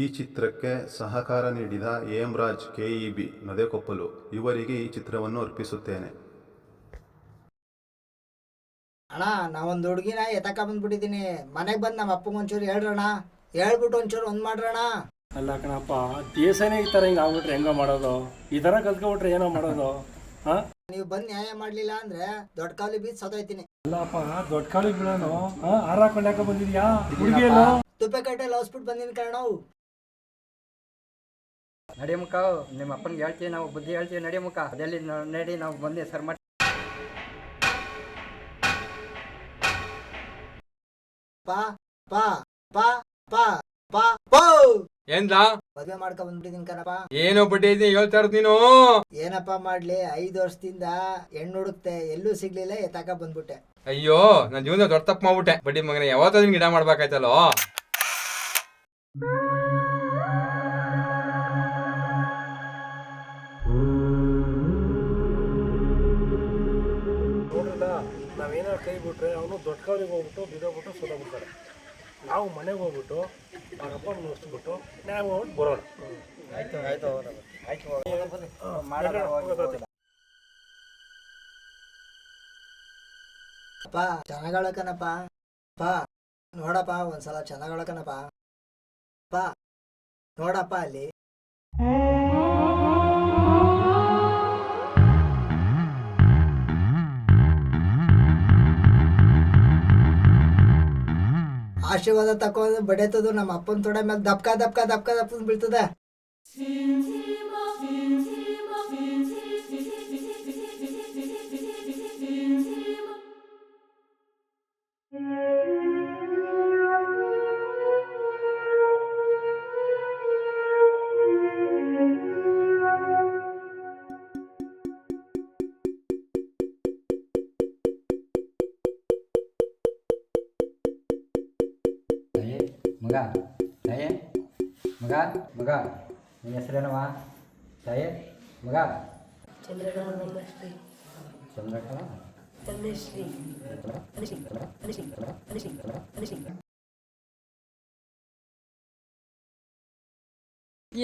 ಈ ಚಿತ್ರಕ್ಕೆ ಸಹಕಾರ ನೀಡಿದ ಹೇಮರಾಜ್ ಕೆಇಬಿ ನದೆಕೊಪ್ಪಲು ಇವರಿಗೆ ಈ ಚಿತ್ರವನ್ನು ಅರ್ಪಿಸುತ್ತೇನೆ. ಅಣ್ಣ ನಾವೊಂದು ಹುಡುಗಿನ ಎತ್ತಕ ಬಂದ್ಬಿಟ್ಟಿದ್ದೀನಿ. ಮನೆಗೆ ಬಂದು ನಮ್ಮ ಅಪ್ಪಗೆ ಒಂಚೂರು ಹೇಳ್ರಣ ಹೇಳ್ಬಿಟ್ಟು ಒಂಚೂರು ಒಂದು ಮಾಡ್ರಣ ಅಲ್ಲ ಕಣಪ್ಪ ದೇಶನೇ ಈ ಥರ ಹಿಂಗೆ ಆಗ್ಬಿಟ್ರೆ ಹೆಂಗೋ ಮಾಡೋದು? ಈ ಥರ ಕಲ್ತ್ಕೊಬಿಟ್ರೆ ಏನೋ ಮಾಡೋದು? ಹಾಂ? ನೀವು ಬಂದು ನ್ಯಾಯ ಮಾಡಲಿಲ್ಲ ಅಂದ್ರೆ ದೊಡ್ಡ ಕಾಲು ಬೀದ್ ಸತ್ತೋಯ್ತೀನಿ. ಅಲ್ಲಪ್ಪ ದೊಡ್ಡ ಕಾಲಿಗೆ ಬೀಳೋನು? ಹಾಂ? ಹಾರ ಹಾಕೊಂಡು ಯಾಕೆ ಬಂದಿದ್ಯಾ? ಹುಡುಗಿಯಲ್ಲ? ತುಪ್ಪೆ ಹೌಸ್ಬಿಟ್ಟು ಬಂದಿನಿ ಕಣ. ನಡಿ ಮುಖ ನಿಮ್ಮ ಅಪ್ಪನಿಗೆ ಹೇಳ್ತೀವಿ ನಾವು ಬುದ್ಧಿ ಹೇಳ್ತೀವಿ ನಡಿ ಮುಖ ಅದೆಲ್ಲಿ ನಡಿ ನಾವು ಬಂದೆ ಸರ್ ಮಾಡಿ. ಪಾ ಪಾ ಪಾ ಪಾ ಪಾ ಪೋ! ಏನ್ಲ? ಮದ್ವೆ ಮಾಡ್ಕೊ ಬಂದ್ಬಿಟ್ಟಿದೀನಿ ಕಣಪ್ಪ. ಏನೋ ಬಡ್ಡಿ ಐತಿ ಹೇಳ್ತಾ ಇರೋದು ನೀನು? ಏನಪ್ಪ ಮಾಡ್ಲಿ ಐದು ವರ್ಷದಿಂದ ಹೆಣ್ಣು ಹುಡುಕ್ತೆ ಎಲ್ಲೂ ಸಿಗ್ಲಿಲ್ಲ ಎತ್ತಾಕ ಬಂದ್ಬಿಟ್ಟೆ. ಅಯ್ಯೋ ನನ್ನ ಜೀವನ ದೊಡ್ಡ ತಪ್ಪು ಮಾಡ್ಬಿಟ್ಟೆ. ಬಡ್ಡಿ ಮಗನ ಯಾವತ್ತಾದ್ರೂ ಗಿಡ ಮಾಡ್ಬೇಕಾಯ್ತಲ್ಲೋ? ಬಿಟ್ರೆ ಅವನು ದೊಡ್ಡ ಕಾಲಿಗೆ ಹೋಗ್ಬಿಟ್ಟು ಬಿದ್ದೋಗ್ಬಿಟ್ಟು ಸೋತೋಗ್ಬಿಡ್ತಾರೆ ನಾವು ಮನೆಗೆ ಹೋಗ್ಬಿಟ್ಟು ಅವ್ರ ಅಪ್ಪ ನೋಡಿಸ್ಬಿಟ್ಟು ನಾವು ಹೋಗ್ಬಿಟ್ಟು ಬರೋಣ. ಆಯ್ತು ಆಯ್ತು ಆಯ್ತು ಅಪ್ಪ ಚೆನ್ನಾಗಳ ಅಪ್ಪ ನೋಡಪ್ಪ ಒಂದ್ಸಲ ಚೆನ್ನಾಗಳಕನಪ್ಪ ಅಪ್ಪ ನೋಡಪ್ಪ ಅಲ್ಲಿ. ಆಶೀರ್ವಾದ ತಕೊಂಡ್ ಬಡಿಯತ್ತದು ನಮ್ಮ ಅಪ್ಪನ ತೊಡೆ ಮ್ಯಾಗ ದಪ್ಕ ದಪ್ಕ ದಪ್ಕ ದಪ್ಕ ಬೀಳ್ತದೆ. ಮಗ ತಾಯೇ ಮಗ ಮಗ. ನಿನ್ನ ಹೆಸರೇನವ ತಾಯೇ ಮಗ. ಚಂದ್ರಕಲಾ?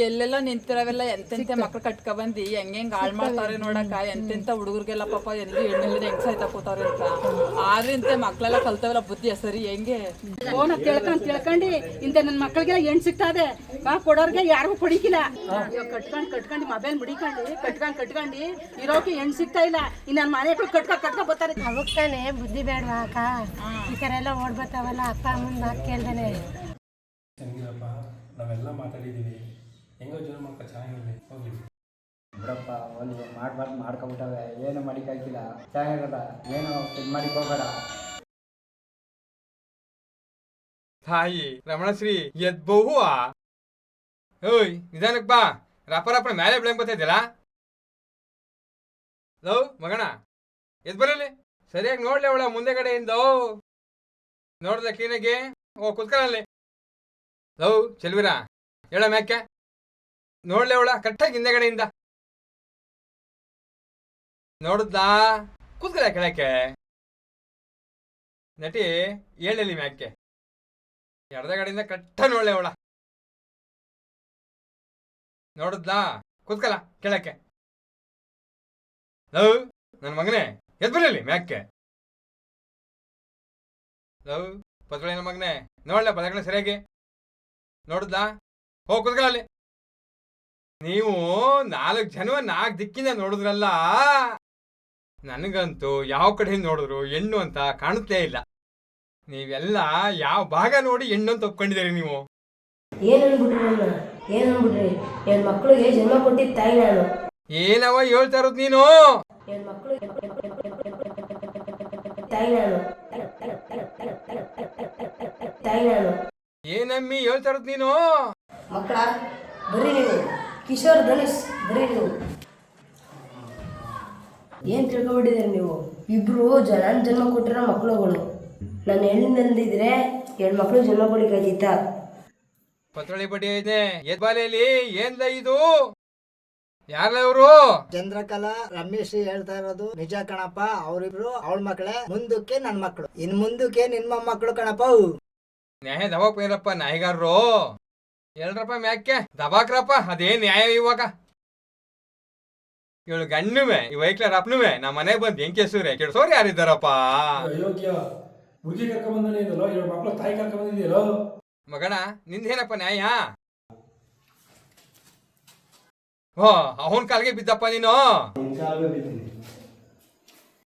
ಎಲ್ಲೆಲ್ಲ ನಿಂತಿರವೆಲ್ಲ ಎಂತೆಂತ ಮಕ್ಳು ಕಟ್ಕ ಬಂದಿ ಹೆಂಗ್ ಹೆಂಗ್ ಹಾಳ್ ಮಾಡ್ತಾರೆ ನೋಡಕ್ಕ ಎಂತೆಂತ ಹುಡುಗರಿಗೆಲ್ಲ ಪಾಪ ಎಲ್ಲಿ ಹೆಣ್ಣಿಲ್ಲದೆ ಹೆಂಗ್ ಸಾಯ್ತಾ ಕೂತಾರೆ ಅಂತ. ಆದ್ರಿಂತ ಮಕ್ಳೆಲ್ಲ ಕಲ್ತವೆಲ್ಲ ಬುದ್ಧಿ ಸರಿ ಹೆಂಗೆ? ಫೋನ್ ತಿಳ್ಕೊಂಡ್ ತಿಳ್ಕೊಂಡು. ಇಂತ ನನ್ನ ಮಕ್ಳಿಗೆ ಹೆಣ್ ಸಿಗ್ತದೆ ಬಾ ಕೊಡೋರ್ಗೆ ಯಾರಿಗೂ ಕೊಡಿಕಿಲ್ಲ. ಕಟ್ಕೊಂಡ್ ಕಟ್ಕೊಂಡು ಮೊಬೈಲ್ ಮುಡಿಕೊಂಡು ಕಟ್ಕೊಂಡ್ ಕಟ್ಕೊಂಡು ಇರೋಕೆ ಹೆಣ್ ಸಿಗ್ತಾ ಇಲ್ಲ. ಇನ್ನು ನನ್ನ ಮನೆ ಕಟ್ಕೊಂಡು ಕಟ್ಕೊ ಬರ್ತಾರೆ. ಅವಕ್ಕಾನೆ ಬುದ್ಧಿ ಬೇಡವಾ ಅಕ್ಕ? ಈ ಥರ ಎಲ್ಲ ಓಡ್ಬರ್ತಾವಲ್ಲ ಅಪ್ಪ ಅಮ್ಮನ ಮಾತು ಕೇಳ್ದಾನೆ. ನಾವೆಲ್ಲ ಮಾತಾಡಿದ್ದೀವಿ ಹೆಂಗೋ ಜೀವನ ಮಾಡ್ಕೊ ಚೆನ್ನಾಗಿರಲಿ. ಹೋಗ್ಲಿ. ಬಿಡಪ್ಪ ಒಂದು ಮಾಡ್ಬಾರ್ದು ಮಾಡ್ಕೊಬಿಟ್ಟವೆ. ಏನು ಮಾಡಿಕಾಯ್ತಿಲ್ಲ ಚೆನ್ನಾಗಿರಲ್ಲ ಏನು ಇದು ಮಾಡಿಕ್ ಹೋಗಬೇಡ. ತಾಯಿ ರಮಣಶ್ರೀ ಎದ್ ಬಹು ಓಯ್ ನಿಧಾನಕ್ ಬಾ. ರಪ್ಪ ರಪ್ಪ ಮೇಲೆ ಬೆಳಂಗ್ ಬರ್ತೈತಿಲ್ಲ? ಲವ್ ಮಗಣ. ಎದ್ ಬರಲಿ. ಸರಿಯಾಗಿ ನೋಡ್ಲಿ ಅವಳ ಮುಂದೆ ಕಡೆ ಇಂದ ನೋಡ್ದ ಕ್ಲೀನಾಗಿ ಓ ಕುತ್ಕೊಳ್ಳಲ್ಲಿ ಲವ್ ಚೆಲ್ವಿರಾ? ಹೇಳ ಮ್ಯಾಕೆ? ನೋಡ್ಲಿ ಅವಳ, ಕಟ್ಟಾಗಿ ಹಿಂದೆ ಕಡೆಯಿಂದ ನೋಡುದಾ ಕೂತ್ಕೊಳ್ಳ ಕೆಳಕ್ಕೆ. ನಟಿ ಹೇಳಲಿ ಮ್ಯಾಕೆ. ಎಡದ ಕಡೆಯಿಂದ ಕಟ್ಟ ನೋಡ್ಲೆ ಅವಳ. ನೋಡುದ್ನಾ ಕೂತ್ಕಲ ಕೆಳಕ್ಕೆ. ಲವ್ ನನ್ನ ಮಗನೇ, ಎದ್ ಬರಲಿ ಮ್ಯಾಕೆ. ಲವ್ ಪತ್ಳೆ ನನ್ನ ಮಗನೇ, ನೋಡ್ಲೆ ಬಲಗಡೆ ಸರಿಯಾಗಿ. ನೋಡುದಾ ಹೋಗ್ ಕೂತ್ಕಲ್ಲ ಅಲ್ಲಿ. ನೀವು ನಾಲ್ಕು ಜನ ನಾಲ್ಕು ದಿಕ್ಕಿಂದ ನೋಡಿದ್ರಲ್ಲ? ನನಗಂತೂ ಯಾವ ಕಡೆ ನೋಡಿದ್ರು ಹೆಣ್ಣು ಅಂತ ಕಾಣುತ್ತೇ ಇಲ್ಲ. ನೀವೆಲ್ಲ ಯಾವ ಭಾಗ ನೋಡಿ ಹೆಣ್ಣು ಅಂತ ಒಪ್ಕೊಂಡಿದ್ದೀರಿ ನೀವು? ಏನ್ ಅನ್ಬಿಟ್ರಿ ನನ್ನ ಏನ್ ಅನ್ಬಿಟ್ರಿ? ಹೆಣ್ ಮಕ್ಳಿಗೆ ಜನ್ಮ ಕೊಟ್ಟಿದ್ದ ತಾಯಿ ನಾನು. ಏನವ ಹೇಳ್ತಾ ಇರೋದು ನೀನು? ಹೆಣ್ ಮಕ್ಳು ತಾಯಿ ನಾನು. ತಾಯಿ ನಾನು. ಏನಮ್ಮಿ ಹೇಳ್ತಾ ಇರೋದು ನೀನು? ಮಕ್ಕಳ ಬರ್ರಿ ನೀವು. ಕಿಶೋರ್ ಧನುಷ್ ಬರೀ ನೀವು. ಏನ್ ತಿಳ್ಕೊಬಿಟ್ಟಿದ್ದೀರಿ ನೀವು? ಇಬ್ರು ಜನ ಜನ್ಮ ಕೊಟ್ಟಿರೋ ಮಕ್ಕಳುಗಳು ನನ್ನ ಹೆಣ್ಣಿನಂದಿದ್ರೆ ಹೆಣ್ಮಕ್ಳು ಜನ್ಮ ಕೊಡಿಕಾಯ್ತಿತ್ತ ಪತ್ರಳಿ ಬಡಿ ಐತೆ. ಎದ್ಬಾಲೆಯಲ್ಲಿ ಏನ್ಲ ಇದು? ಯಾರಲ್ಲ ಇವರು? ಚಂದ್ರಕಲಾ ರಮೇಶ್ ಹೇಳ್ತಾ ಇರೋದು ನಿಜ ಕಣಪ್ಪ ಅವರಿಬ್ರು ಅವಳ ಮಕ್ಕಳೇ ಮುಂದಕ್ಕೆ ನನ್ ಮಕ್ಕಳು ಇನ್ ಮುಂದಕ್ಕೆ ನಿನ್ ಮಕ್ಕಳು ಕಣಪ್ಪ ಅವು. ನ್ಯಾಯ ದವಾಪ್ಪ ಏನಪ್ಪ ನಾಯಿಗಾರರು. ಎಲ್ರಪ್ಪ ಮ್ಯಾಕೆ? ದಬಾಕ್ರಪ್ಪ ಅದೇ ನ್ಯಾಯ ಇವಾಗ. ಇವಳು ಮೇ ಈ ವೈಕ್ಲರ್ ಅಪ್ಪನುವೆ ನಮ್ಮ ಮನೆಗೆ ಬಂದು ಬೆಂಕಿ ಹೆಸೂರೆ ಕೆಡ್ಸೋರು ಯಾರಿದ್ದಾರಪ್ಪ? ಅಯೋಗ್ಯ ಹುಡುಗಿ ಕರ್ಕೊಂಡ್ ಬಂದಾನೆ ಇದಲ್ಲ ಎರಡು ಮಕ್ಕಳು ತಾಯಿ ಕರ್ಕೊಂಡ್ ಬಂದಿದೆಯಲ್ಲ? ಮಗಣ ನಿಂದೇನಪ್ಪ ನ್ಯಾಯ? ಓ ಅವನ್ ಕಾಲ್ಗೆ ಬಿದ್ದಪ್ಪ ನೀನು?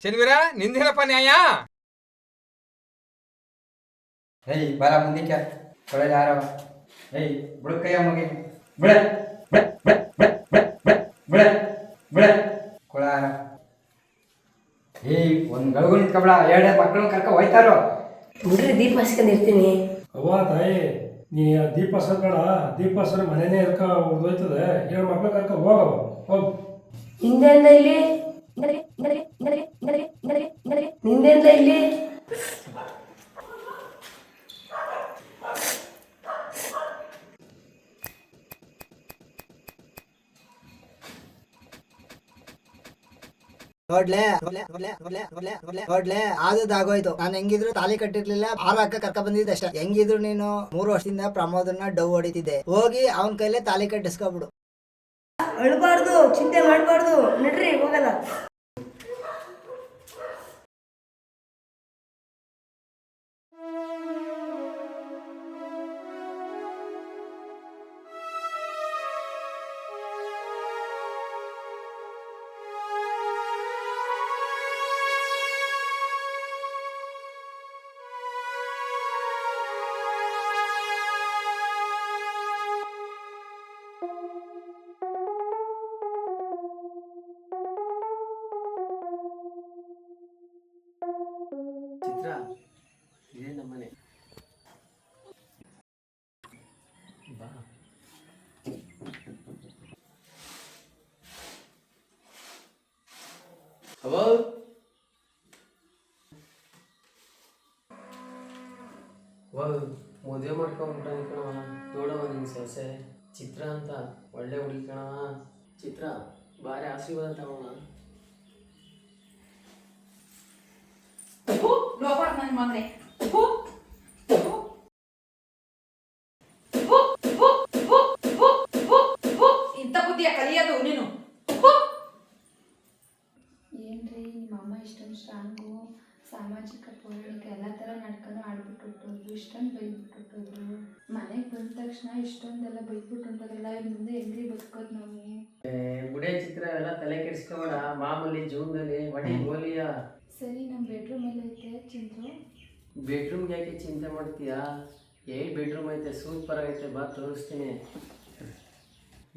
ಶನಿವೀರ ನಿಂದೇನಪ್ಪ ನ್ಯಾಯ? ಹೇಯ್ ಬರ ಮುಂದಕ್ಕೆ ಒಳ್ಳೆ ಏಯ್ ಬಿಡ ಬಿಡ ಬಿಡ ಬಿಡ. ಬಿಡ. ಬಿಡ. ಕೊಳ. ಯಾರ ಏಯ್ ಒಂದ್ ಗಳಿಗೂ ನಿಂತ್ಕೊಬಿಡ. ಎರಡೇ ಮಕ್ಕಳು ಕರ್ಕ ಹೋಯ್ತಾರೋ. ಬಿಡ್ರಿ ದೀಪ ಹಚ್ಕೊಂಡಿರ್ತೀನಿ ಅವ್ವ ತಾಯಿ ನೀ ಆ ದೀಪ ಬೇಡ. ದೀಪ ಸರ ಮನೆನೇ ಇರ್ಕ ಎರಡು ಮಕ್ಳು ಕರ್ಕ ಹೋಗವ ಹೋಗ್. ನಿಂದೆಂದ ಇಲ್ಲಿ ಇಲ್ಲಿ ನೋಡ್ಲೆ ನೋಡ್ಲೆ ನೋಡ್ಲೆ ನೋಡ್ಲೆ ನೋಡ್ಲೆ ನೋಡ್ಲೆ ಆಗೋಯ್ತು ನಾನು ಹೆಂಗಿದ್ರು ತಾಲಿ ಕಟ್ಟಿರ್ಲಿಲ್ಲ ಆರು ಅಕ್ಕ ಕರ್ಕ ಬಂದಿದ್ದೆ ಅಷ್ಟೇ. ಹೆಂಗಿದ್ರು ನೀನು ಮೂರು ವರ್ಷದಿಂದ ಪ್ರಮೋದನ್ನ ಡವ್ ಹೊಡಿತಿದ್ದೆ. ಹೋಗಿ ಅವನ ಕೈಲೇ ತಾಲಿ ಕಟ್ಟಿಸ್ಕೊಬಿಡು. ಅಳ್ಬಾರ್ದು, ಚಿಂತೆ ಮಾಡಬಾರ್ದು. ನಡ್ರಿ, ಹೋಗಲ್ಲ. ಬಾ ಅವೋ ವಾ ಮದುವೆ ಮಾಡ್ಕೊಂಡ್ಬಿಟ್ಟ ಕಣವ ನೋಡವ ನಿನ್ನ ಸೊಸೆ ಚಿತ್ರ ಅಂತ ಒಳ್ಳೆ ಹುಡುಗಿ ಕಣವ ಚಿತ್ರ ಭಾರಿ ಆಶೀರ್ವಾದ ತಗೋಣ ಲೋಪಡ ನನ್ನ ಮಗನೇ ಇಷ್ಟೊಂದು ಸ್ಟ್ರಾಂಗು ಸಾಮಾಜಿಕ ಪೌರಾಣಿಕ ಎಲ್ಲ ಥರ ನಡ್ಕೊಂಡು ಆಡ್ಬಿಟ್ಟು ಹೊಟ್ಟೋದ್ರು ಇಷ್ಟೊಂದು ಬೈದ್ಬಿಟ್ಟು ಹೊಟ್ಟೋದ್ರು ಮನೆಗೆ ಬಂದ ತಕ್ಷಣ ಇಷ್ಟೊಂದೆಲ್ಲ ಬೈದ್ಬಿಟ್ಟು ಹೊಂಟೋದ್ರಲ್ಲ ಇನ್ನು ಮುಂದೆ ಹೆಂಗ್ರಿ ಬದುಕೋದು ನಾವು? ಗುಡೆ ಚಿತ್ರ ಎಲ್ಲ ತಲೆ ಕೆಡಿಸ್ಕೋಬೇಡ. ಮಾಮೂಲಿ ಜೀವನದಲ್ಲಿ ಮಡಿ ಗೋಲಿಯ. ಸರಿ ನಮ್ಮ ಬೆಡ್ರೂಮಲ್ಲಿ ಐತೆ ಚಿಂತು. ಬೆಡ್ರೂಮ್ಗೆ ಯಾಕೆ ಚಿಂತೆ ಮಾಡ್ತೀಯಾ? ಏಯ್ ಬೆಡ್ರೂಮ್ ಐತೆ ಸೂಪರ್ ಆಗೈತೆ. ಬಾ ತೋರಿಸ್ತೀನಿ.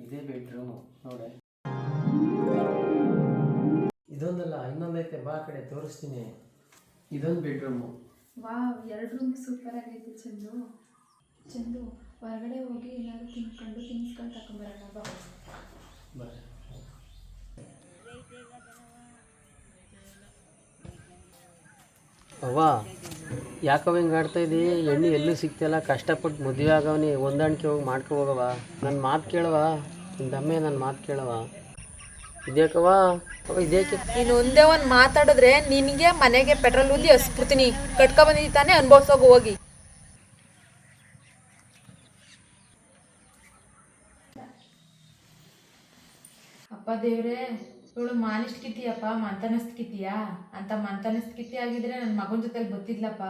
ಇದೇ ಬೆಡ್ರೂಮು ನೋಡೆ. ಇದೊಂದಲ್ಲ ಇನ್ನೊಂದೈತೆ ಬಾ ಕಡೆ ತೋರಿಸ್ತೀನಿ. ಇದೊಂದು ಬೆಡ್ರೂಮು ವಾವ್ ಎರಡು ರೂಮ್ ಸೂಪರ್ ಆಗೈತೆ ಚಂದು. ಚಂದು ಹೊರಗಡೆ ಹೋಗಿ ಏನಾದ್ರು ತಿನ್ಕೊಂಡು ತಿನ್ಸ್ಕೊಂಡು ತಗೊಂಬರೋಣ ಬಾ. ಬಾ ಅವ್ವ ಯಾಕವ ಹಿಂಗೆ ಆಡ್ತಾ ಇದ್ದಿ ಎಣ್ಣೆ ಎಲ್ಲೂ ಸಿಗ್ತಿಲ್ಲ ಕಷ್ಟಪಟ್ಟು ಮದುವೆ ಆಗವನಿ ಹೊಂದಾಣಿಕೆ ಹೋಗಿ ಮಾಡ್ಕೊ ಹೋಗವ ನನ್ನ ಮಾತು ಕೇಳವ ದಮ್ಮೆ ನನ್ನ ಮಾತು ಕೇಳವ ಇದೇಕವ ಅವ ಇದೇಕೆ ನೀನು ಒಂದೇ ಒಂದು ಮಾತಾಡಿದ್ರೆ ನಿನಗೆ ಮನೆಗೆ ಪೆಟ್ರೋಲ್ ಊದಿ ಹಸ್ಬಿಡ್ತೀನಿ. ಕಟ್ಕೊ ಬಂದಿದ್ದಿ ತಾನೇ ಅನ್ಭವ್ಸೋಗು ಹೋಗಿ. ಅಪ್ಪ ದೇವ್ರೆ ಇವಳು ಮಾನಿಷ್ಟ್ ಕಿತ್ತಿಯಪ್ಪ ಮಂತನಸ್ತ್ ಕಿತ್ತಿಯಾ ಅಂತ ಮಂತನಸ್ಕಿತಿ ಆಗಿದ್ರೆ ನನ್ನ ಮಗನ ಜೊತೆಲಿ ಗೊತ್ತಿದ್ಲಪ್ಪ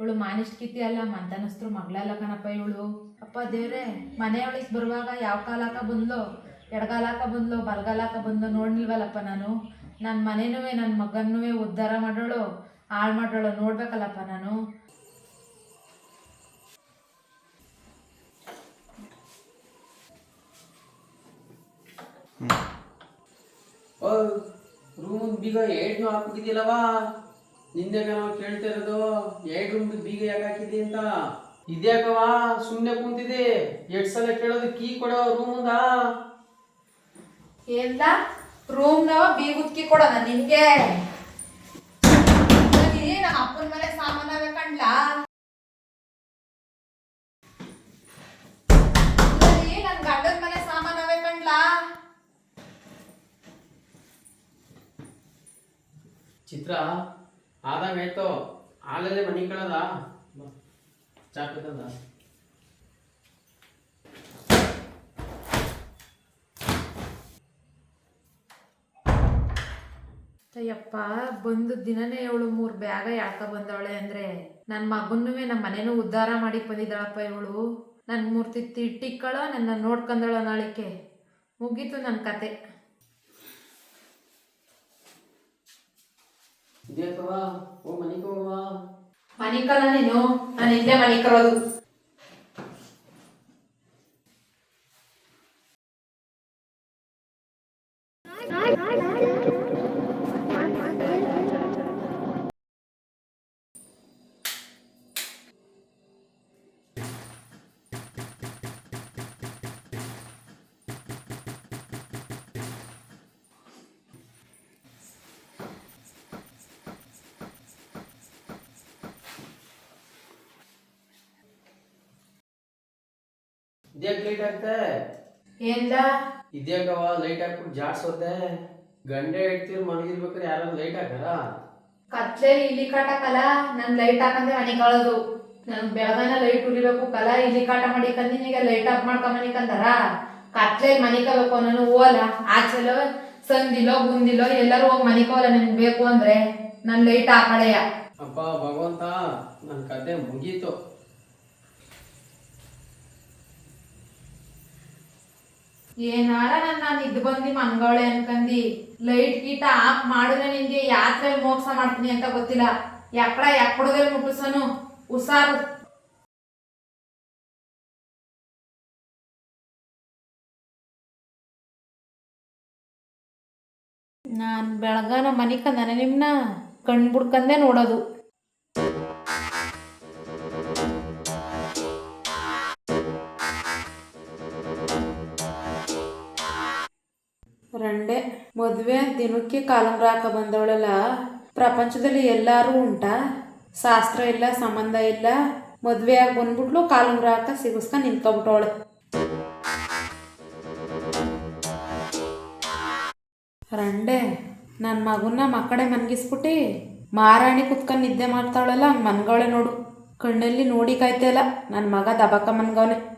ಇವಳು ಮಾನಿಷ್ಟ್ ಕಿತ್ತಿ ಅಲ್ಲ ಮಂತನಸ್ತ್ರು ಮಗಳಲ್ಲ ಕಣಪ್ಪ ಇವಳು. ಅಪ್ಪ ದೇವ್ರೆ ಮನೆಯೊಳಗೆ ಬರುವಾಗ ಯಾವ ಕಾಲಕ್ಕ ಬಂದ್ಲು? ಎಡಗಾಲಾಕ ಬಂದ್ಲು, ಬಲಗಾಲಾಕ ಬಂದ್ಲು ನೋಡ್ಲಿಲ್ವಲ್ಲಪ್ಪ ನಾನು. ನನ್ನ ಮನೆನೂ ನನ್ನ ಮಗನೂ ಉದ್ಧಾರ ಮಾಡೋಳು, ಹಾಳು ಮಾಡೋಳು, ನೋಡ್ಬೇಕಲ್ಲಪ್ಪ ನಾನು. ರೂಮ್ ಬೀಗ ಏಟ್ನು ಹಾಕ್ಬಿಟ್ಟಿದ್ಯಲ್ಲವಾ ನಿನ್ನೆ ನಾವು ಕೇಳ್ತಾ ಇರೋದು ಏಟ್ ರೂಮ್ ಬೀಗ ಯಾಕೆ ಹಾಕಿದ್ದೆ ಅಂತ? ಇದ್ಯಾಕವಾ ಸುಮ್ಮನೆ ಕುಂತಿದೆ ಎಷ್ಟು ಸಲ ಕೇಳೋದು ಕೀ ಕೊಡೋ ರೂಮುಂದ ಎಲ್ಲ ರೂಮ್ನವ ಬೀಗುದ್ಕಿ ಕೊಡೋಣ ನಿನ್ಗೆ. ಏನು ಅಪ್ಪನ ಮನೆ ಸಾಮಾನ ಕಂಡ್ಲ. ನನ್ನ ಗಂಡನ ಮನೆ ಸಾಮಾನವೇ ಕಂಡ್ಲಾ. ಚಿತ್ರ ಆದಂಗಾಯ್ತು ಹಾಲಲ್ಲೇ ಮನೆ ಕಳದ? ಚಾಕದಂದ ಅಯ್ಯಪ್ಪ ಬಂದು ದಿನನೇ ಇವಳು ಮೂರು ಬ್ಯಾಗ ಯಾಕ ಬಂದವಳೆ ಅಂದ್ರೆ ನನ್ನ ಮಗನ್ನೂ ನಮ್ಮ ಮನೆನೂ ಉದ್ಧಾರ ಮಾಡಿ ಬಂದಿದ್ದಾಳಪ್ಪ ಇವಳು. ನನ್ನ ಮೂರ್ತಿ ತಿಟ್ಟಿಕ್ಕಳ ನನ್ನ ನೋಡ್ಕಂದಳ ನಾಳಿಕೆ. ಮುಗೀತು ನನ್ನ ಕತೆ. ಮಣಿಕಲ್ಲ ಮನಿಕಲ್ಲ ನೀನು ನಾನು ಇಲ್ಲೇ ಮನಿಕರೋದು. ಇದ್ಯಾಕೆ ಲೈಟ್ ಆಗ್ತೆ? ಏನ್ಲ? ಇದ್ಯಾಕವ ಲೈಟ್ ಹಾಕ್ಬಿಟ್ಟು ಜಾಡ್ಸೋದೆ? ಗಂಡೆ ಇಡ್ತೀರಿ ಮಲಗಿರ್ಬೇಕಾದ್ರೆ ಯಾರು ಲೈಟ್ ಹಾಕಾರ ಕತ್ಲೆ ಇಲ್ಲಿ ಕಾಟ ಕಲ ನನ್ ಲೈಟ್ ಹಾಕಂದ್ರೆ ಮನೆ ಕಳೋದು ನನ್ ಬೆಳಗಾನ ಲೈಟ್ ಉರಿಬೇಕು ಕಲ ಇಲ್ಲಿ ಕಾಟ ಮಾಡಿಕಂದಿ ಈಗ ಲೈಟ್ ಆಫ್ ಮಾಡ್ಕೊಂಡ್ ಮನಿಕಂದಾರ ಕತ್ಲೆ ಮನಿಕಬೇಕು ನಾನು ಹೋಗಲ್ಲ ಆಚೆಲೋ ಸಂದಿಲೋ ಗುಂದಿಲೋ ಎಲ್ಲರೂ ಹೋಗಿ ಮನಿಕೋಲ್ಲ ನನ್ ಬೇಕು ಅಂದ್ರೆ. ನನ್ ಲೈಟ್ ಹಾಕಳೆಯ ಅಪ್ಪ ಭಗವಂತ ನನ್ ಕತೆ ಮುಗೀತು. ಏನಾರ ನನ್ನ ನಾನು ಇದ್ ಬಂದಿ ಮನ್ಗವಳೆ ಅನ್ಕಂದಿ ಲೈಟ್ ಗೀಟ ಆಫ್ ಮಾಡಿದ್ರೆ ನಿನ್ಗೆ ಯಾತ್ರೆ ಮೋಕ್ಷ ಮಾಡ್ತೀನಿ ಅಂತ ಗೊತ್ತಿಲ್ಲ ಎಕ್ಕಡ ಎಕ್ಕಡದಲ್ಲಿ ಮುಟ್ಟಿಸನು ಉಸಾರು ನಾನು ಬೆಳಗಾನ ಮನಿ ಕಂದನೆ ನಿಮ್ನ ಕಣ್ ಬಿಡ್ಕಂದೆ ನೋಡೋದು ರಂಡೆ, ಮದುವೆ, ದಿನಕ್ಕೆ ಕಾಲಂಗ್ರ ಹಾಕ ಬಂದವಳಲ್ಲ. ಪ್ರಪಂಚದಲ್ಲಿ ಎಲ್ಲರೂ ಉಂಟಾ. ಶಾಸ್ತ್ರ ಇಲ್ಲ, ಸಂಬಂಧ ಇಲ್ಲ. ಮದುವೆ ಆಗಿ ಬಂದ್ಬಿಟ್ಲು ಕಾಲಂಗ್ರ ಹಾಕ ಸಿಗಿಸ್ಕ ನಿಂತ್ಕೊಬಿಟ್ಟವಳೆ. ರಂಡೆ ನನ್ನ ಮಗುನ ಮಕ್ಕಡೆ ಮನ್ಗಿಸ್ಬಿಟ್ಟು ಮಾರಾಣಿ ಕುತ್ಕೊಂಡು ನಿದ್ದೆ ಮಾಡ್ತಾಳಲ್ಲ ಮನ್ಗವಳೆ ನೋಡು. ಕಣ್ಣಲ್ಲಿ ನೋಡಿ ಕಾಯ್ತಾ ನನ್ನ ಮಗ ದಬಕ ಮನ್ಗವನೆ.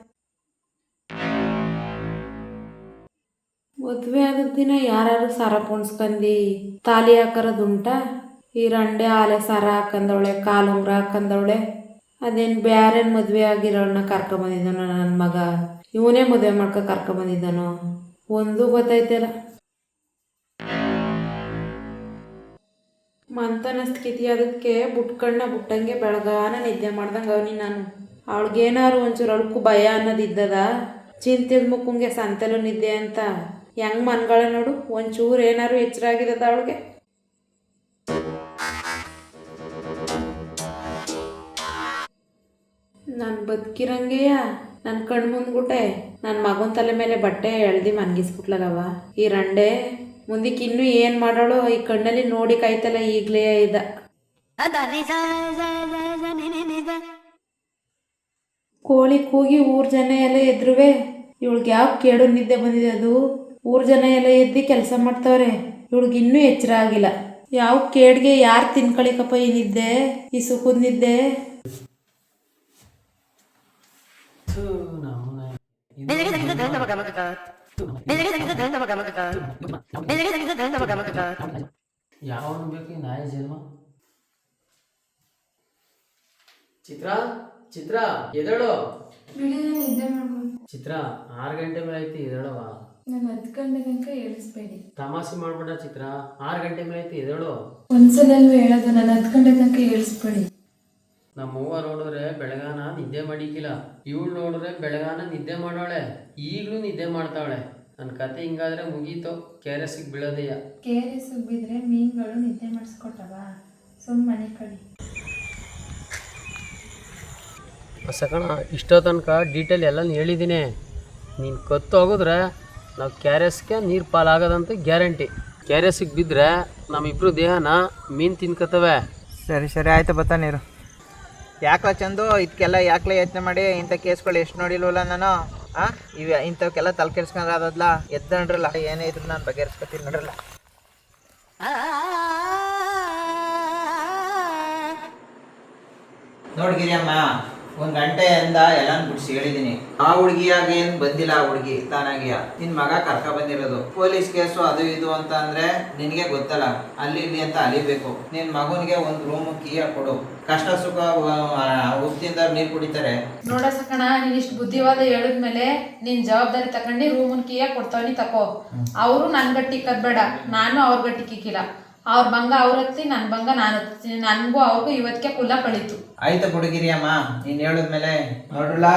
ಮದುವೆ ಆದ ದಿನ ಯಾರು ಸಾರ ಪುಣ್ಸ್ಕಂದು, ತಾಲಿ ಹಾಕರೋದುಂಟ? ಈ ರಂಡೆ ಆಲೆ ಸಾರ ಹಾಕಂದವಳೆ, ಕಾಲು ಉಂಗ್ರ ಹಾಕಂದವಳೆ. ಅದೇನು ಬ್ಯಾರೆ ಮದುವೆ ಆಗಿರೋಳನ್ನ ಕರ್ಕೊಂಬಂದಿದ್ದಾನೋ ನನ್ನ ಮಗ. ಇವನೇ ಮದುವೆ ಮಾಡ್ಕೊ ಕರ್ಕೊಂಬಂದಿದ್ದಾನೋ. ಒಂದು ಗೊತ್ತೈತಲ್ಲ ಮಂತನಸ್ಕಿತಿ ಅದಕ್ಕೆ ಬುಟ್ಕಣ್ಣ ಬುಟ್ಟಂಗೆ ಬೆಳಗಾನ ನಿದ್ದೆ ಮಾಡ್ದಂಗೆ ಅವನಿ ನಾನು. ಅವಳಿಗೇನಾರು ಒಂಚೂರು ಅಳ್ಕು ಭಯ ಅನ್ನೋದಿದ್ದದ? ಚಿಂತೆದ ಮುಕ್ಕಂಗೆ ಸಂತಲು ನಿದ್ದೆ ಅಂತ. ಹೆಂಗ್ ಮನ್ಗಳ ನೋಡು ಒಂಚೂರು ಏನಾರು ಎಚ್ಚರ ಆಗಿದದ ಅವಳಿಗೆ. ನಾನು ಬದುಕಿರಂಗೆಯ? ನನ್ನ ಕಣ್ಣು ಮುಂದ್ಗುಟ್ಟೆ ನನ್ನ ಮಗನ ತಲೆ ಮೇಲೆ ಬಟ್ಟೆ ಎಳ್ದು ಮನ್ಗಿಸ್ಬಿಟ್ಲಲ್ಲವ ಈ ರಂಡೆ ಮುಂದಕ್ಕೆ ಇನ್ನೂ ಏನು ಮಾಡೋಳು ಈ ಕಣ್ಣಲ್ಲಿ ನೋಡಿ ಕಾಯ್ತಲ್ಲ ಈಗ್ಲೇ ಇದ್ದ ಕೋಳಿ ಕೂಗಿ ಊರ್ ಜನ ಎಲ್ಲ ಎದ್ರುವೆ. ಇವಳಿಗೆ ಯಾವ ಕೇಡು ನಿದ್ದೆ ಬಂದಿದೆ ಅದು? ಊರ್ ಜನ ಎಲ್ಲ ಎದ್ದು ಕೆಲಸ ಮಾಡ್ತಾವ್ರೆ. ಇವಳಿಗೆ ಇನ್ನೂ ಎಚ್ಚರ ಆಗಿಲ್ಲ. ಯಾವ ಕೇಡ್ಗೆ ಯಾರು ತಿನ್ಕೊಳಿಕಪ್ಪ ಈ ನಿದ್ದೆ ಈ ಸುಖದ ನಿದ್ದೆ? ಬೇಕು ನಾಯಿ ಜನ್ಮ? ಚಿತ್ರ ಚಿತ್ರ ಎದಳು ಚಿತ್ರ ಆರು ಗಂಟೆ ಮೇಲೆ ಐತಿ ಎದಳವ ನಾನು ಹತ್ತು ಗಂಟೆ ತನಕ ಹೇಳಿಸ್ಬೇಡಿ. ತಮಾಷೆ ಮಾಡ್ಬೇಡ ಚಿತ್ರ. ಆರು ಗಂಟೆ ಮೇಲೆ ಐತಿ ಎದೇಳು ಒಂದ್ಸಲ ಹೇಳೋದು ನಾನು ಹತ್ತು ಗಂಟೆ ತನಕ ಹೇಳಿಸ್ಬೇಡಿ. ನಮ್ಮ ಅವ್ವ ನೋಡಿದ್ರೆ ಬೆಳಗಾನ ನಿದ್ದೆ ಮಾಡಿಕ್ಕಿಲ್ಲ ಇವಳು ನೋಡಿದ್ರೆ ಬೆಳಗಾನ ನಿದ್ದೆ ಮಾಡೋಳೆ. ಈಗಲೂ ನಿದ್ದೆ ಮಾಡ್ತಾಳೆ. ನನ್ನ ಕತೆ ಹಿಂಗಾದ್ರೆ ಮುಗೀತು. ಕೆರೆಸಿಗೆ ಬೀಳೋದೆಯ? ಕೆ ಆರ್ ಎಸ್ ಬಿದ್ದರೆ ಮೀನುಗಳು ನಿದ್ದೆ ಮಾಡಿಸ್ಕೊಟ್ಟವ? ಸುಮ್ಮನೆ ಕಡಿ. ಸಕಣ ಇಷ್ಟೋ ತನಕ ಡೀಟೇಲ್ ಎಲ್ಲ ಹೇಳಿದ್ದೀನಿ ನೀನು ಕತ್ತು ಹೋಗಿದ್ರೆ ನಾವು ಕೆ ಆರ್ ಎಸ್ಗೆ ನೀರು ಪಾಲಾಗದಂತ ಗ್ಯಾರಂಟಿ. ಕೆ ಆರ್ ಎಸ್ಗೆ ಬಿದ್ದರೆ ನಮ್ಮಿಬ್ರು ದೇಹನ ಮೀನು ತಿನ್ಕೋತವೆ ಸರಿ ಸರಿ ಆಯ್ತು ಬತ್ತ ನೀರು. ಯಾಕಲ ಚಂದು? ಇದಕ್ಕೆಲ್ಲ ಯಾಕಲೇ ಯತ್ನ ಮಾಡಿ ಇಂಥ ಕೇಸ್ಗಳು ಎಷ್ಟು ನೋಡಿಲ್ವಲ್ಲ ನಾನು? ಆ? ಇವ ಇಂಥವಕ್ಕೆಲ್ಲ ತಲೆ ಕೆಡ್ಸ್ಕೊಂಡ್ರೆ ಅದಲ್ಲ ಎದ್ದಣ್ರಲ್ಲ ಏನೇ ಇದ್ರು ನಾನು ಬಗೆಹರಿಸ್ಕೊತೀನಿ ನೋಡ್ರಲ್ಲ. ನೋಡ್ಗಿರಿಯಮ್ಮ ಒಂದ್ ಗಂಟೆಯಿಂದ ಎಲ್ಲಾನು ಬಿಡಿಸಿ ಹೇಳಿದೀನಿ ಆ ಹುಡುಗಿಯಾಗ ಏನ್ ಬಂದಿಲ್ಲ ಆ ಹುಡುಗಿ ತಾನಾಗಿಯ? ನಿನ್ ಮಗ ಕರ್ಕ ಬಂದಿರೋದು. ಪೊಲೀಸ್ ಕೇಸು ಅದು ಇದು ಅಂತ ಅಂದ್ರೆ ನಿನ್ಗೆ ಗೊತ್ತಲ್ಲ. ಅಲ್ಲಿ ಇಲ್ಲಿ ಅಂತ ಅಲಿಬೇಕು. ನಿನ್ ಮಗನಿಗೆ ಒಂದ್ ರೂಮ್ ಕೀಯ ಕೊಡು ಕಷ್ಟ ಸುಖ ಉಪ್ಪಿಂದ ನೀರ್ ಕುಡಿತಾರೆ. ನೋಡ ಸಕಣ ನೀನ್ ಇಷ್ಟು ಬುದ್ಧಿವಾದ ಹೇಳಿದ್ಮೇಲೆ ನಿನ್ ಜವಾಬ್ದಾರಿ ತಕೊಂಡಿ ರೂಮನ್ ಕೀಯ ಕೊಡ್ತಾವನಿ ತಕೋ. ಅವರು ನನ್ ಗಟ್ಟಿ ಕದ್ಬೇಡ ನಾನು ಅವ್ರ ಗಟ್ಟಿ ಕಿಕ್ಕಿಲ್ಲ. ಅವ್ರ ಬಂಗ ಅವ್ರ ಹತ್ತಿ ನನ್ ಭಂಗ ನಾನು ಹತ್ತೀನಿ ನನ್ಗೂ ಅವ್ರಿಗೂ ಇವತ್ತಿಗೆ ಕುಲ ಕಳೀತು. ಆಯ್ತು ಹುಡುಗಿರಿ ಅಮ್ಮ ನೀನ್ ಹೇಳಿದ್ಮೇಲೆ ನೋಡ್ರಲ್ಲ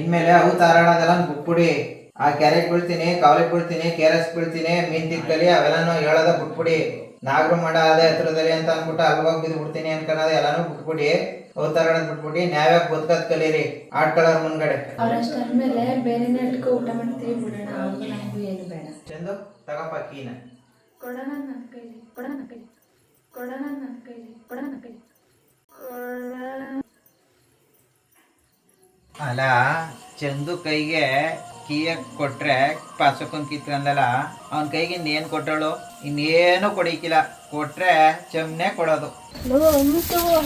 ಇನ್ಮೇಲೆ ಅವು ತಾರಾಡೋದೆಲ್ಲ ಬಿಟ್ಬಿಡಿ ಆ ಕೆರೆಗೆ ಬೀಳ್ತೀನಿ ಕಾವಲಿಗೆ ಬೀಳ್ತೀನಿ ಕೆರೆಸ್ ಬೀಳ್ತೀನಿ ಮೀನ್ ತಿಕ್ಕಲಿ ಅವೆಲ್ಲಾನು ಹೇಳೋದ ಬಿಟ್ಬಿಡಿ ನಾಗರು ಮಾಡ ಅದೇ ಹತ್ರದಲ್ಲಿ ಅಂತ ಅನ್ಬಿಟ್ಟು ಅಲ್ವಾಗ ಬಿದ್ದು ಬಿಡ್ತೀನಿ ಅನ್ಕೊಳ್ಳೋದು ಎಲ್ಲಾನು ಬಿಟ್ಬಿಡಿ ಅವು ತಾರಾಡೋದ್ ಬಿಟ್ಬಿಡಿ ನಾವ್ಯಾಕೆ ಬದುಕದ್ ಕಲೀರಿ. ಆಡ್ಕೊಳ್ಳೋರ್ ಮುಂದ್ಗಡೆ. ಬೇರೆ ಊಟ ಮಾಡ್ತೀವಿ ಬಿಡೋಣ. ಅವ್ರಿಗೂ ನಮಗೂ ಏನು ಬೇಡ. ಚಂದು ತಗಪ್ಪ ಕೀನ. ಕೊಡೋಣ ನನ್ನ ಕೈಲಿ ಕೊಡೋಣ ನನ್ನ ಕೈಲಿ ಕೊಡೋಣ ನನ್ನ ಕೈಲಿ ಕೊಡೋಣ ನನ್ನ ಕೈಲಿ. ಅಲ್ಲ ಚಂದು ಕೈಗೆ ಕೀಯ ಕೊಟ್ರೆ ಪಾಸಕೊಂಡ್ ಕಿತ್ಕೊಂಡಲ್ಲ ಅವನ ಕೈಗೆ ಇನ್ನೇನು ಕೊಟ್ಟಳು ಇನ್ನೇನು ಕೊಡಿಕಿಲ್ಲ. ಕೊಟ್ರೆ ಚಮ್ನೆ ಕೊಡೋದು.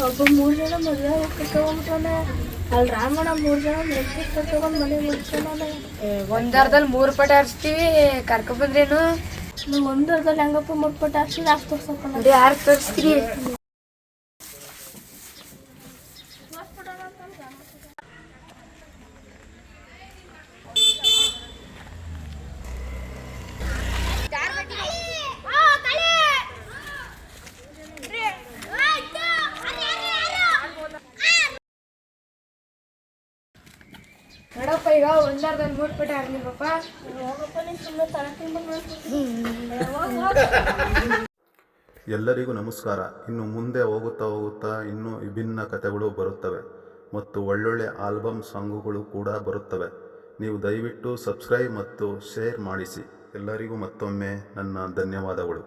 ಒಬ್ಬ ಮೂರು ಜನ ಮದುವೆ ಕರ್ಕೊಂಡ್ಬಿಟ್ಟಾನೆ ಅಲ್ಲಿ ರಾಮಣ್ಣ ಮೂರು ಜನ ಮೆಟ್ಟಿ ಕರ್ಕೊಂಡ್ ಮನೆ ಒಂದರ್ಧದಲ್ಲಿ ಮೂರು ಪಟ ಹರಿಸ್ತೀವಿ ಕರ್ಕೊಂಡ್ಬಂದ್ರೇನು ನಾವು ಅರ್ಧ ಹೆಂಗಪ್ಪ ಮುಟ್ಬಿಟ್ಟು ಹರಿಸಿ ನಾಲ್ಕು ತೋರ್ಸಕ್ಕಲ್ಲ ಯಾರು ತೋರಿಸ್ತೀರಿ? ನೋಡಪ್ಪ, ಈಗ ಒಂದಾರ್ದಲ್ಲಿ ನಿಮ್ಮಪ್ಪ ಎಲ್ಲರಿಗೂ ನಮಸ್ಕಾರ. ಇನ್ನು ಮುಂದೆ ಹೋಗುತ್ತಾ ಹೋಗುತ್ತಾ ಇನ್ನೂ ವಿಭಿನ್ನ ಕಥೆಗಳು ಬರುತ್ತವೆ ಮತ್ತು ಒಳ್ಳೊಳ್ಳೆ ಆಲ್ಬಮ್ ಸಾಂಗುಗಳು ಕೂಡ ಬರುತ್ತವೆ. ನೀವು ದಯವಿಟ್ಟು ಸಬ್ಸ್ಕ್ರೈಬ್ ಮತ್ತು ಶೇರ್ ಮಾಡಿಸಿ. ಎಲ್ಲರಿಗೂ ಮತ್ತೊಮ್ಮೆ ನನ್ನ ಧನ್ಯವಾದಗಳು.